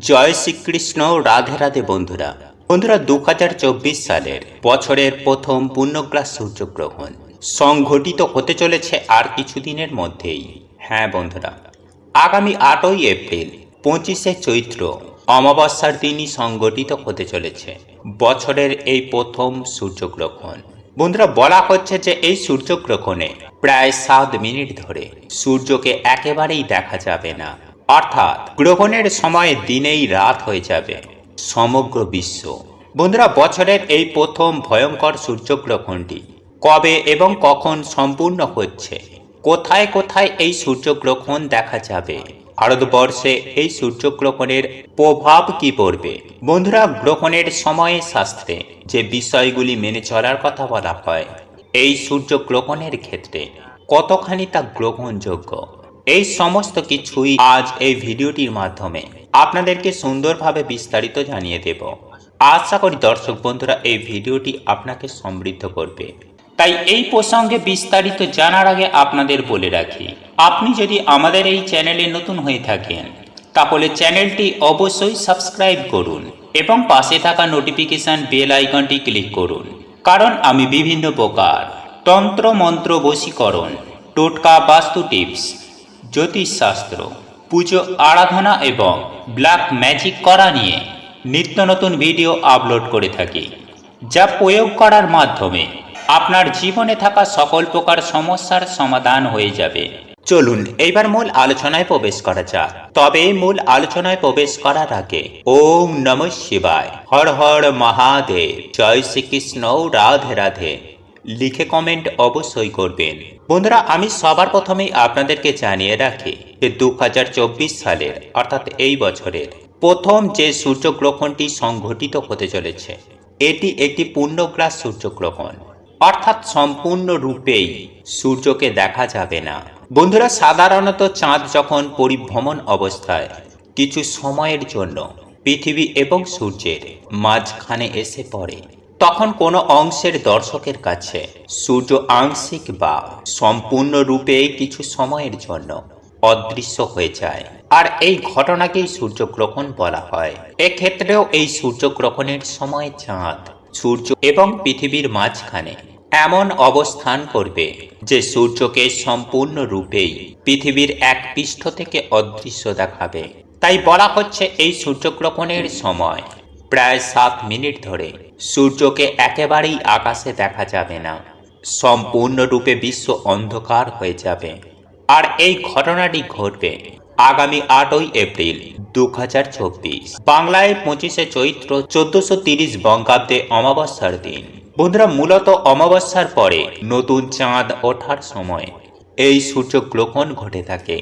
জয় শ্রীকৃষ্ণ, রাধে রাধে বন্ধুরা। বন্ধুরা দু হাজার চব্বিশ সালের বছরের প্রথম পূর্ণগ্রাস সূর্যগ্রহণ সংঘটিত হতে চলেছে আর কিছুদিনের মধ্যেই। হ্যাঁ বন্ধুরা, আগামী আটই এপ্রিল, পঁচিশে চৈত্র অমাবস্যার দিনই সংগঠিত হতে চলেছে বছরের এই প্রথম সূর্যগ্রহণ। বন্ধুরা, বলা হচ্ছে যে এই সূর্যগ্রহণে প্রায় সাত মিনিট ধরে সূর্যকে একেবারেই দেখা যাবে না। অর্থাৎ গ্রহণের সময় দিনেই রাত হয়ে যাবে, সমগ্র বিশ্ব। বন্ধুরা, বছরের এই প্রথম ভয়ঙ্কর সূর্যগ্রহণটি কবে এবং কখন সম্পূর্ণ হচ্ছে? কোথায় কোথায় এই সূর্যগ্রহণ দেখা যাবে? ভারতবর্ষে এই সূর্যগ্রহণের প্রভাব কি পড়বে? বন্ধুরা, গ্রহণের সময়ে শাস্ত্রে যে বিষয়গুলি মেনে চলার কথা বলা হয়, এই সূর্যগ্রহণের ক্ষেত্রে কতখানি তা গ্রহণযোগ্য? এই সমস্ত কিছুই আজ এই ভিডিওটির মাধ্যমে আপনাদেরকে সুন্দরভাবে বিস্তারিত জানিয়ে দেব। আশা করি দর্শক বন্ধুরা এই ভিডিওটি আপনাকে সমৃদ্ধ করবে। তাই এই প্রসঙ্গে বিস্তারিত জানার আগে আপনাদের বলে রাখি, আপনি যদি আমাদের এই চ্যানেলে নতুন হয়ে থাকেন, তাহলে চ্যানেলটি অবশ্যই সাবস্ক্রাইব করুন এবং পাশে থাকা নোটিফিকেশন বেল আইকনটি ক্লিক করুন। কারণ আমি বিভিন্ন প্রকার তন্ত্র মন্ত্র বশীকরণ, টোটকা বাস্তু টিপস জ্যোতিষশাস্ত্র, পুজো, আরাধনা এবং ব্ল্যাক ম্যাজিক করা নিয়ে নিত্য নতুন ভিডিও আপলোড করে থাকি, যা প্রয়োগ করার মাধ্যমে আপনার জীবনে থাকা সকল প্রকার সমস্যার সমাধান হয়ে যাবে। চলুন, এইবার মূল আলোচনায় প্রবেশ করা যাক। তবে মূল আলোচনায় প্রবেশ করার আগে ওম নম শিবায়। হর হর মহাদেব। জয় শ্রীকৃষ্ণ রাধে রাধে। লিখে কমেন্ট অবশ্যই করবেন। বন্ধুরা, আমি সবার প্রথমেই আপনাদেরকে জানিয়ে রাখি যে দু হাজার চব্বিশ সালের, অর্থাৎ এই বছরের, প্রথম যে সূর্যগ্রহণটি সংঘটিত হতে চলেছে, এটি একটি পূর্ণগ্রাস সূর্যগ্রহণ। অর্থাৎ সম্পূর্ণ রূপেই সূর্যকে দেখা যাবে না। বন্ধুরা, সাধারণত চাঁদ যখন পরিভ্রমণ অবস্থায়, কিছু সময়ের জন্য পৃথিবী এবং সূর্যের মাঝখানে এসে পড়ে। তখন কোনো অংশের দর্শকের কাছে সূর্য আংশিক বা সম্পূর্ণরূপে কিছু সময়ের জন্য অদৃশ্য হয়ে যায়। আর এই ঘটনাকেই সূর্যগ্রহণ বলা হয়। এক্ষেত্রেও এই সূর্যগ্রহণের সময় চাঁদ, সূর্য এবং পৃথিবীর মাঝখানে এমন অবস্থান করবে যে সূর্যকে সম্পূর্ণরূপেই পৃথিবীর এক পৃষ্ঠ থেকে অদৃশ্য দেখাবে। তাই বলা হচ্ছে এই সূর্যগ্রহণের সময় প্রায় সাত মিনিট ধরে সূর্যকে একেবারেই আকাশে দেখা যাবে না। সম্পূর্ণরূপে বিশ্ব অন্ধকার হয়ে যাবে। আর এই ঘটনাটি ঘটবে আগামী আটই এপ্রিল দু হাজার চব্বিশ। বাংলায় পঁচিশে চৈত্র চোদ্দশো তিরিশ বঙ্গাব্দে অমাবস্যার দিন। বন্ধুরা, মূলত অমাবস্যার পরে নতুন চাঁদ ওঠার সময় এই সূর্যগ্রহণ ঘটে থাকে।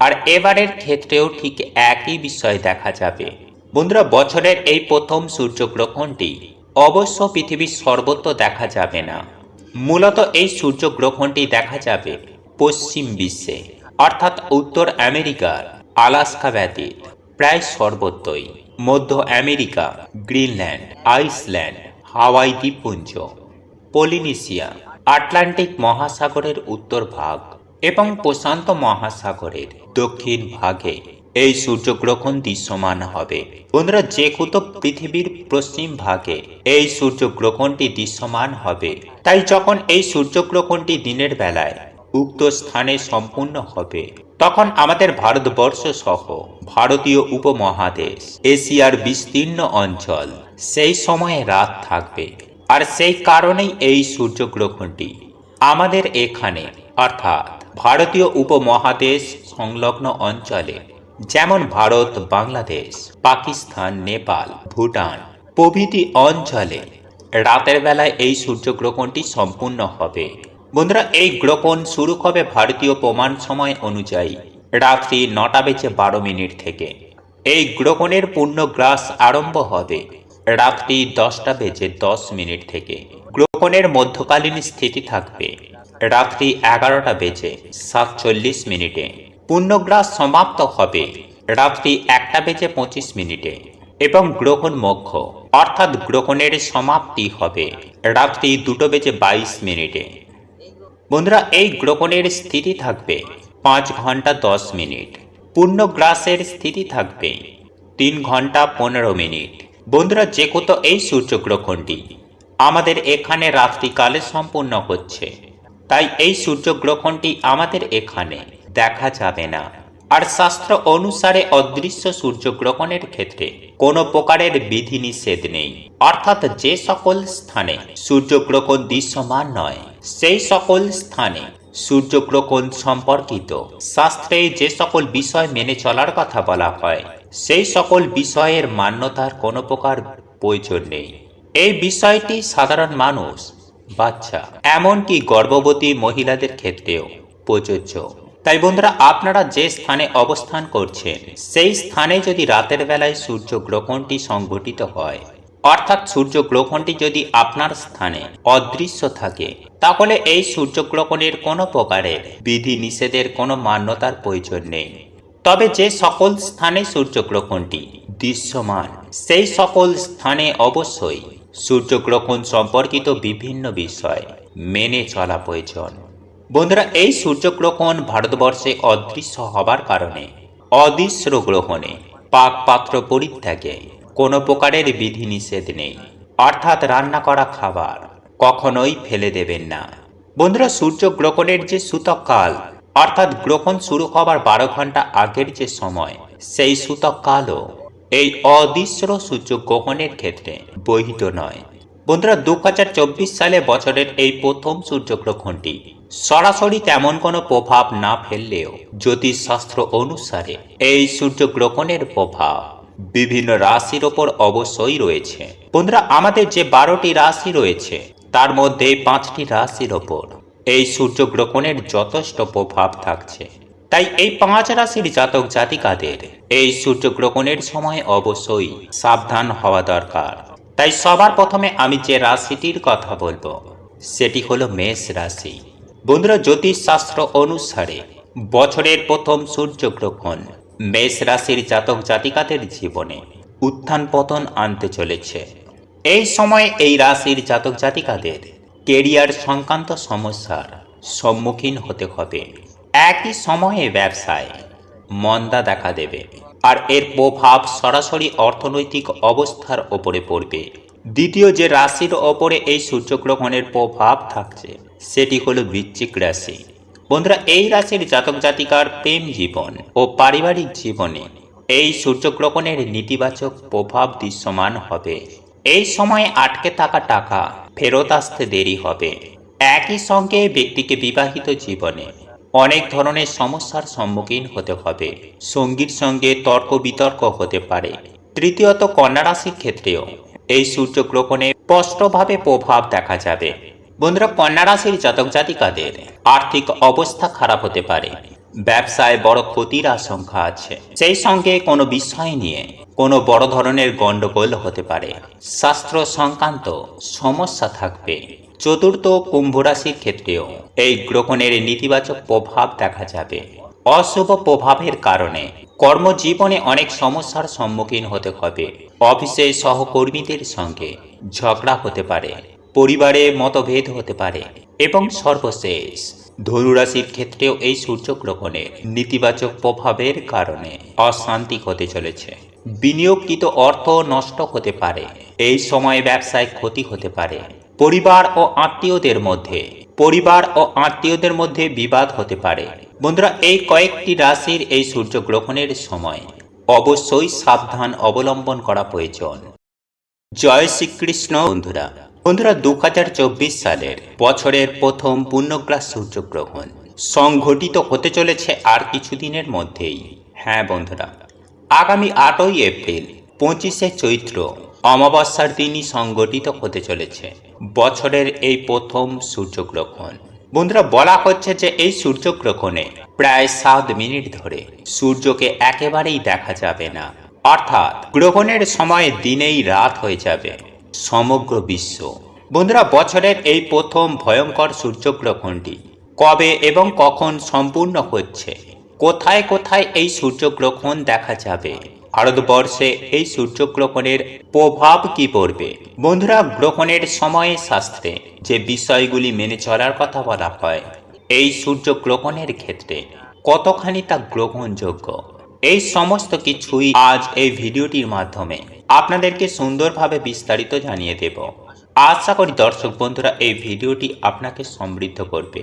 আর এবারের ক্ষেত্রেও ঠিক একই বিষয় দেখা যাবে। বন্ধুরা, বছরের এই প্রথম সূর্যগ্রহণটি অবশ্য পৃথিবীর সর্বত্র দেখা যাবে না। মূলত এই সূর্যগ্রহণটি দেখা যাবে পশ্চিম বিশ্বে, অর্থাৎ উত্তর আমেরিকার আলাস্কা ব্যতীত প্রায় সর্বত্রই। মধ্য আমেরিকা, গ্রিনল্যান্ড, আইসল্যান্ড, হাওয়াই দ্বীপপুঞ্জ, পলিনেশিয়া, আটলান্টিক মহাসাগরের উত্তর ভাগ এবং প্রশান্ত মহাসাগরের দক্ষিণ ভাগে এই সূর্যগ্রহণ দৃশ্যমান হবে। বন্ধুরা যে কুতুব পৃথিবীর পশ্চিম ভাগে, এই সূর্যগ্রহণটি দৃশ্যমান হবে। তাই যখন এই সূর্যগ্রহণটি দিনের বেলায় উক্ত স্থানে সম্পূর্ণ হবে, তখন আমাদের ভারতবর্ষ সহ ভারতীয় উপমহাদেশ, এশিয়ার বিস্তীর্ণ অঞ্চল, সেই সময়ে রাত থাকবে। আর সেই কারণেই এই সূর্যগ্রহণটি আমাদের এখানে, অর্থাৎ ভারতীয় উপমহাদেশ সংলগ্ন অঞ্চলে যেমন ভারত, বাংলাদেশ, পাকিস্তান, নেপাল, ভুটান, প্রভৃতি অঞ্চলে রাতের বেলায় এই সূর্যগ্রহণটি সম্পূর্ণ হবে। বন্ধুরা, এই গ্রহণ শুরু হবে ভারতীয় প্রমাণ সময় অনুযায়ী রাত্রি নটা বেজে বারো মিনিট থেকে। এই গ্রহণের পূর্ণ গ্রাস আরম্ভ হবে রাত্রি দশটা বেজে দশ মিনিট থেকে। গ্রহণের মধ্যকালীন স্থিতি থাকবে রাত্রি এগারোটা বেজে সাতচল্লিশ মিনিটে। পূর্ণগ্রাস সমাপ্ত হবে। রাত্রি একটা বেজে পঁচিশ মিনিটে। এবং গ্রহণ মক্ষ, অর্থাৎ গ্রহণের সমাপ্তি হবে। রাত্রি দুটো বেজে বাইশ মিনিটে। বন্ধুরা, এই গ্রহণের স্থিতি থাকবে পাঁচ ঘণ্টা দশ মিনিট। পূর্ণগ্রাসের স্থিতি থাকবে তিন ঘণ্টা পনেরো মিনিট। বন্ধুরা, যে কোথাও এই সূর্যগ্রহণটি আমাদের এখানে রাত্রিকালে সম্পূর্ণ হচ্ছে। তাই এই সূর্যগ্রহণটি আমাদের এখানে দেখা যাবে না। আর শাস্ত্র অনুসারে অদৃশ্য সূর্যগ্রহণের ক্ষেত্রে কোনো প্রকারের বিধিনিষেধ নেই। অর্থাৎ যে সকল স্থানে সূর্যগ্রহণ দৃশ্যমান নয়, সেই সকল স্থানে সূর্যগ্রহণ সম্পর্কিত শাস্ত্রে যে সকল বিষয় মেনে চলার কথা বলা হয়, সেই সকল বিষয়ের মান্যতার কোনো প্রকার প্রয়োজন নেই। এই বিষয়টি সাধারণ মানুষ, বাচ্চা, এমনকি গর্ভবতী মহিলাদের ক্ষেত্রেও প্রযোজ্য। তাই বন্ধুরা, আপনারা যে স্থানে অবস্থান করছেন, সেই স্থানে যদি রাতের বেলায় সূর্যগ্রহণটি সংঘটিত হয়, অর্থাৎ সূর্যগ্রহণটি যদি আপনার স্থানে অদৃশ্য থাকে, তাহলে এই সূর্যগ্রহণের কোনো প্রকারের বিধি নিষেধের কোনো মান্যতার প্রয়োজন নেই। তবে যে সকল স্থানে সূর্যগ্রহণটি দৃশ্যমান, সেই সকল স্থানে অবশ্যই সূর্যগ্রহণ সম্পর্কিত বিভিন্ন বিষয় মেনে চলা প্রয়োজন। বন্ধুরা, এই সূর্যগ্রহণ ভারতবর্ষে অদৃশ্য হবার কারণে, অদৃশ্য গ্রহণে পাক পাত্র পরিত্যাগে কোনো প্রকারের বিধিনিষেধ নেই। অর্থাৎ রান্না করা খাবার কখনোই ফেলে দেবেন না। বন্ধুরা, সূর্যগ্রহণের যে সূতককাল অর্থাৎ গ্রহণ শুরু হবার বারো ঘণ্টা আগের যে সময়, সেই সূতককালও এই অদৃশ্য সূর্য গ্রহণের ক্ষেত্রে বহিত নয়। বন্ধুরা দু হাজার চব্বিশ সালে বছরের এই প্রথম সূর্যগ্রহণটি সরাসরি তেমন কোনো প্রভাব না ফেললেও জ্যোতিষশাস্ত্র অনুসারে এই সূর্যগ্রহণের প্রভাব বিভিন্ন রাশির ওপর অবশ্যই রয়েছে। বন্ধুরা, আমাদের যে বারোটি রাশি রয়েছে, তার মধ্যে পাঁচটি রাশির ওপর এই সূর্যগ্রহণের যথেষ্ট প্রভাব থাকছে। তাই এই পাঁচ রাশির জাতক জাতিকাদের এই সূর্যগ্রহণের সময় অবশ্যই সাবধান হওয়া দরকার। তাই সবার প্রথমে আমি যে রাশিটির কথা বলব, সেটি হলো মেষ রাশি। বন্ধুরা, জ্যোতিষশাস্ত্র অনুসারে বছরের প্রথম সূর্যগ্রহণ মেষ রাশির জাতক জাতিকাদের জীবনে উত্থান পতন আনতে চলেছে। এই সময় এই রাশির জাতক জাতিকাদের কেরিয়ার সংক্রান্ত সমস্যার সম্মুখীন হতে হবে। একই সময়ে ব্যবসায় মন্দা দেখা দেবে। আর এর প্রভাব সরাসরি অর্থনৈতিক অবস্থার ওপরে পড়বে। দ্বিতীয় যে রাশির ওপরে এই সূর্যগ্রহণের প্রভাব থাকছে, সেটি হলো বৃশ্চিক রাশি। বন্ধুরা, এই রাশির জাতক জাতিকার প্রেম জীবন ও পারিবারিক জীবনে এই সূর্যগ্রহণের নেতিবাচক প্রভাব দৃশ্যমান হবে। এই সময়ে আটকে থাকা টাকা ফেরত আসতে দেরি হবে। একই সঙ্গে ব্যক্তিকে বিবাহিত জীবনে অনেক ধরনের সমস্যার সম্মুখীন হতে হবে। সঙ্গীর সঙ্গে তর্ক বিতর্ক হতে পারে। তৃতীয়ত, কন্যা রাশির ক্ষেত্রেও এই সূর্যগ্রহণে স্পষ্টভাবে প্রভাব দেখা যাবে। বন্ধুরা, কন্যা রাশির জাতক জাতিকাদের আর্থিক অবস্থা খারাপ হতে পারে। ব্যবসায় বড় ক্ষতির আশঙ্কা আছে। সেই সঙ্গে কোনো বিষয় নিয়ে কোনো বড় ধরনের গণ্ডগোল হতে পারে। শাস্ত্র সংক্রান্ত সমস্যা থাকবে। চতুর্থ কুম্ভ রাশির ক্ষেত্রেও এই গ্রহণের নেতিবাচক প্রভাব দেখা যাবে। অশুভ প্রভাবের কারণে কর্মজীবনে অনেক সমস্যার সম্মুখীন হতে হবে। অফিসে সহকর্মীদের সঙ্গে ঝগড়া হতে পারে, পরিবারে মতভেদ হতে পারে এবং সর্বশেষ ধনুরাশির ক্ষেত্রেও এই সূর্যগ্রহণের নেতিবাচক প্রভাবের কারণে অশান্তি হতে চলেছে। বিনিয়োগকৃত অর্থ নষ্ট হতে পারে, এই সময়ে ব্যবসায় ক্ষতি হতে পারে পরিবার ও আত্মীয়দের মধ্যে। পরিবার ও আত্মীয়দের মধ্যে বিবাদ হতে পারে। বন্ধুরা, এই কয়েকটি রাশির এই সূর্যগ্রহণের সময় অবশ্যই সাবধান অবলম্বন করা প্রয়োজন। জয় শ্রীকৃষ্ণ, বন্ধুরা। বন্ধুরা দু হাজার চব্বিশ সালের বছরের প্রথম পূর্ণগ্রাস সূর্যগ্রহণ সংঘটিত হতে চলেছে আর কিছুদিনের মধ্যেই। হ্যাঁ বন্ধুরা, আগামী আটই এপ্রিল পঁচিশে চৈত্র অমাবস্যার দিনই সংগঠিত হতে চলেছে। বছরের এই প্রথম সূর্যগ্রহণ। বন্ধুরা, বলা হচ্ছে যে এই সূর্যগ্রহণে প্রায় সাত মিনিট ধরে সূর্যকে একেবারেই দেখা যাবে না। অর্থাৎ গ্রহণের সময় দিনেই রাত হয়ে যাবে সমগ্র বিশ্ব। বন্ধুরা, বছরের এই প্রথম ভয়ঙ্কর সূর্যগ্রহণটি কবে এবং কখন সম্পূর্ণ হচ্ছে? কোথায় কোথায় এই সূর্যগ্রহণ দেখা যাবে? ভারতবর্ষে এই সূর্যগ্রহণের প্রভাব কি পড়বে? বন্ধুরা, গ্রহণের সময়ে শাস্ত্রে যে বিষয়গুলি মেনে চলার কথা বলা হয়, এই সূর্যগ্রহণের ক্ষেত্রে কতখানি তা গ্রহণযোগ্য? এই সমস্ত কিছুই আজ এই ভিডিওটির মাধ্যমে আপনাদেরকে সুন্দরভাবে বিস্তারিত জানিয়ে দেব। আশা করি দর্শক বন্ধুরা, এই ভিডিওটি আপনাকে সমৃদ্ধ করবে।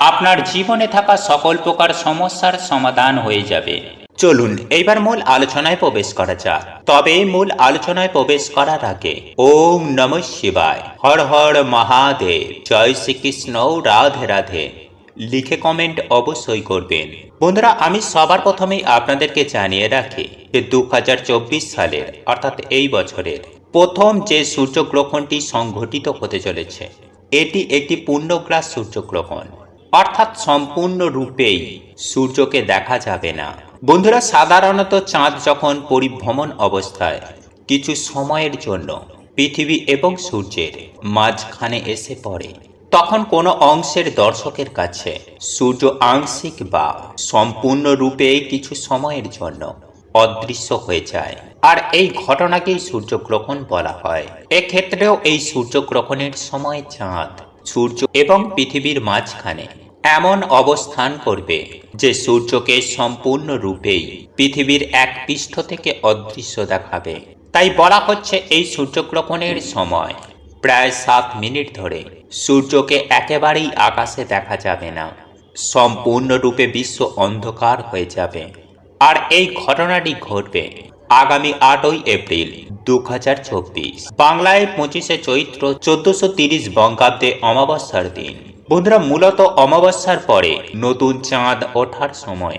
আপনার জীবনে থাকা সকল প্রকার সমস্যার সমাধান হয়ে যাবে। চলুন, এইবার মূল আলোচনায় প্রবেশ করা যাক। তবে মূল আলোচনায় প্রবেশ করার আগে, ওম নম শিবায়। হর হর মহাদেব। জয় শ্রীকৃষ্ণ রাধে রাধে। লিখে কমেন্ট অবশ্যই করবেন। বন্ধুরা, আমি সবার প্রথমেই আপনাদেরকে জানিয়ে রাখি যে দু হাজার চব্বিশ সালের, অর্থাৎ এই বছরের, প্রথম যে সূর্যগ্রহণটি সংঘটিত হতে চলেছে, এটি একটি পূর্ণগ্রাস সূর্যগ্রহণ। অর্থাৎ সম্পূর্ণ রূপেই সূর্যকে দেখা যাবে না। বন্ধুরা, সাধারণত চাঁদ যখন পরিভ্রমণ অবস্থায়, কিছু সময়ের জন্য পৃথিবী এবং সূর্যের মাঝখানে এসে পড়ে, তখন কোনো অংশের দর্শকের কাছে সূর্য আংশিক বা সম্পূর্ণরূপে কিছু সময়ের জন্য অদৃশ্য হয়ে যায়। আর এই ঘটনাকেই সূর্যগ্রহণ বলা হয়। এক্ষেত্রেও এই সূর্যগ্রহণের সময় চাঁদ সূর্য এবং পৃথিবীর মাঝখানে এমন অবস্থান করবে যে সূর্যকে সম্পূর্ণরূপেই পৃথিবীর এক পৃষ্ঠ থেকে অদৃশ্য দেখাবে। তাই বলা হচ্ছে এই সূর্যগ্রহণের সময় প্রায় সাত মিনিট ধরে সূর্যকে একেবারেই আকাশে দেখা যাবে না। সম্পূর্ণরূপে বিশ্ব অন্ধকার হয়ে যাবে। আর এই ঘটনাটি ঘটবে আগামী আটই এপ্রিল দু চব্বিশ। বাংলায় পঁচিশে চৈত্র চোদ্দশো তিরিশ বঙ্গাব্দে অমাবস্যার দিন। বন্ধুরা, মূলত অমাবস্যার পরে নতুন চাঁদ ওঠার সময়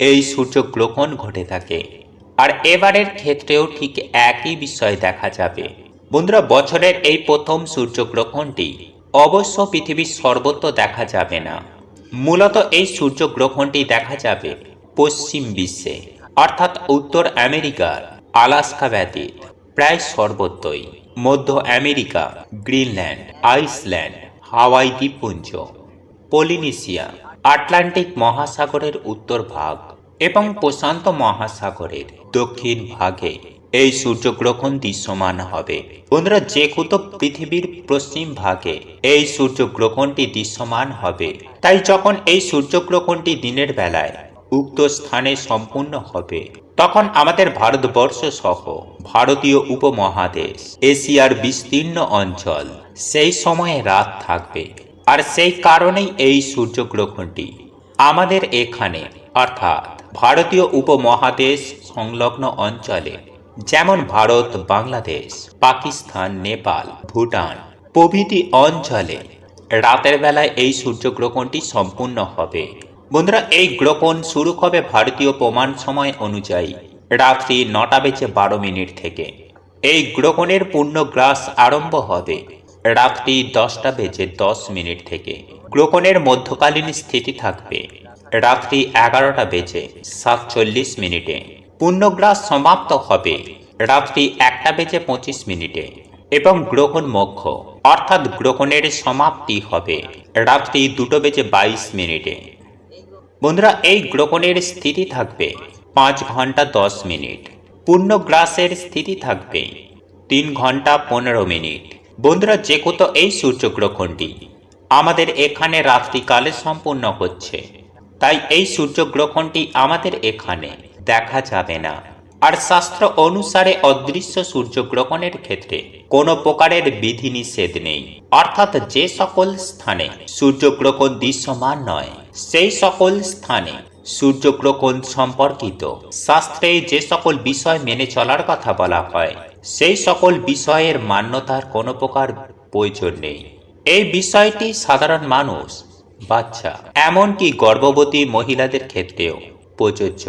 এই সূর্যগ্রহণ ঘটে থাকে। আর এবারের ক্ষেত্রেও ঠিক একই বিষয় দেখা যাবে। বন্ধুরা, বছরের এই প্রথম সূর্যগ্রহণটি অবশ্য পৃথিবীর সর্বত্র দেখা যাবে না। মূলত এই সূর্যগ্রহণটি দেখা যাবে পশ্চিম বিশ্বে, অর্থাৎ উত্তর আমেরিকার আলাস্কা ব্যতীত। প্রায় সর্বত্রই। মধ্য আমেরিকা, গ্রিনল্যান্ড, আইসল্যান্ড, হাওয়াই দ্বীপপুঞ্জ, পলিনেশিয়া, আটলান্টিক মহাসাগরের উত্তর ভাগ এবং প্রশান্ত মহাসাগরের দক্ষিণ ভাগে এই সূর্যগ্রহণ দৃশ্যমান হবে। বন্ধুরা যে কুতুব পৃথিবীর পশ্চিম ভাগে এই সূর্যগ্রহণটি দৃশ্যমান হবে, তাই যখন এই সূর্যগ্রহণটি দিনের বেলায় উক্ত স্থানে সম্পূর্ণ হবে তখন আমাদের ভারতবর্ষ সহ ভারতীয় উপমহাদেশ, এশিয়ার বিস্তীর্ণ অঞ্চল, সেই সময়ে রাত থাকবে। আর সেই কারণেই এই সূর্যগ্রহণটি আমাদের এখানে, অর্থাৎ ভারতীয় উপমহাদেশ সংলগ্ন অঞ্চলে, যেমন ভারত, বাংলাদেশ, পাকিস্তান, নেপাল, ভুটান প্রভৃতি অঞ্চলে রাতের বেলায় এই সূর্যগ্রহণটি সম্পূর্ণ হবে। বন্ধুরা, এই গ্রহণ শুরু হবে ভারতীয় প্রমাণ সময় অনুযায়ী, রাত্রি নটা বেজে বারো মিনিট থেকে। এই গ্রহণের পূর্ণ গ্রাস আরম্ভ হবে রাত্রি দশটা বেজে দশ মিনিট থেকে। গ্রহণের মধ্যকালীন স্থিতি থাকবে রাত্রি এগারোটা বেজে সাতচল্লিশ মিনিটে। পূর্ণগ্রাস সমাপ্ত হবে রাত্রি একটা বেজে পঁচিশ মিনিটে এবং গ্রহণ মোক্ষ, অর্থাৎ গ্রহণের সমাপ্তি হবে রাত্রি দুটো বেজে বাইশ মিনিটে। বন্ধুরা, এই গ্রহণের স্থিতি থাকবে পাঁচ ঘণ্টা দশ মিনিট পূর্ণগ্রাসের স্থিতি থাকবে তিন ঘণ্টা পনেরো মিনিট। বন্ধুরা, যে কত এই সূর্যগ্রহণটি আমাদের এখানে রাত্রিকালে সম্পূর্ণ হচ্ছে। তাই এই সূর্যগ্রহণটি আমাদের এখানে দেখা যাবে না। আর শাস্ত্র অনুসারে অদৃশ্য সূর্যগ্রহণের ক্ষেত্রে কোনো প্রকারের বিধিনিষেধ নেই। অর্থাৎ যে সকল স্থানে সূর্যগ্রহণ দৃশ্যমান নয় সেই সকল স্থানে সূর্যগ্রহণ সম্পর্কিত। শাস্ত্রে যে সকল বিষয় মেনে চলার কথা বলা হয়, সেই সকল বিষয়ের মান্যতার কোনো প্রকার প্রয়োজন নেই। এই বিষয়টি সাধারণ মানুষ, বাচ্চা, এমনকি গর্ভবতী মহিলাদের ক্ষেত্রেও প্রযোজ্য।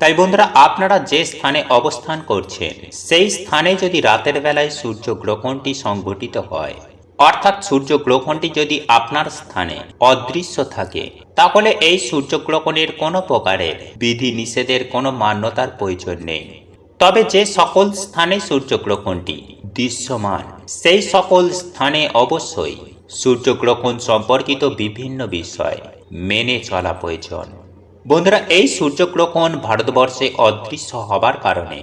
তাই বন্ধুরা, আপনারা যে স্থানে অবস্থান করছেন, সেই স্থানে যদি রাতের বেলায় সূর্যগ্রহণটি সংঘটিত হয় অর্থাৎ সূর্যগ্রহণটি যদি আপনার স্থানে অদৃশ্য থাকে, তাহলে এই সূর্যগ্রহণের কোনো প্রকারের বিধি নিষেধের কোনো মান্যতার প্রয়োজন নেই। তবে যে সকল স্থানে সূর্যগ্রহণটি দৃশ্যমান, সেই সকল স্থানে অবশ্যই সূর্যগ্রহণ সম্পর্কিত বিভিন্ন বিষয় মেনে চলা প্রয়োজন। বন্ধুরা, এই সূর্যগ্রহণ ভারতবর্ষে অদৃশ্য হবার কারণে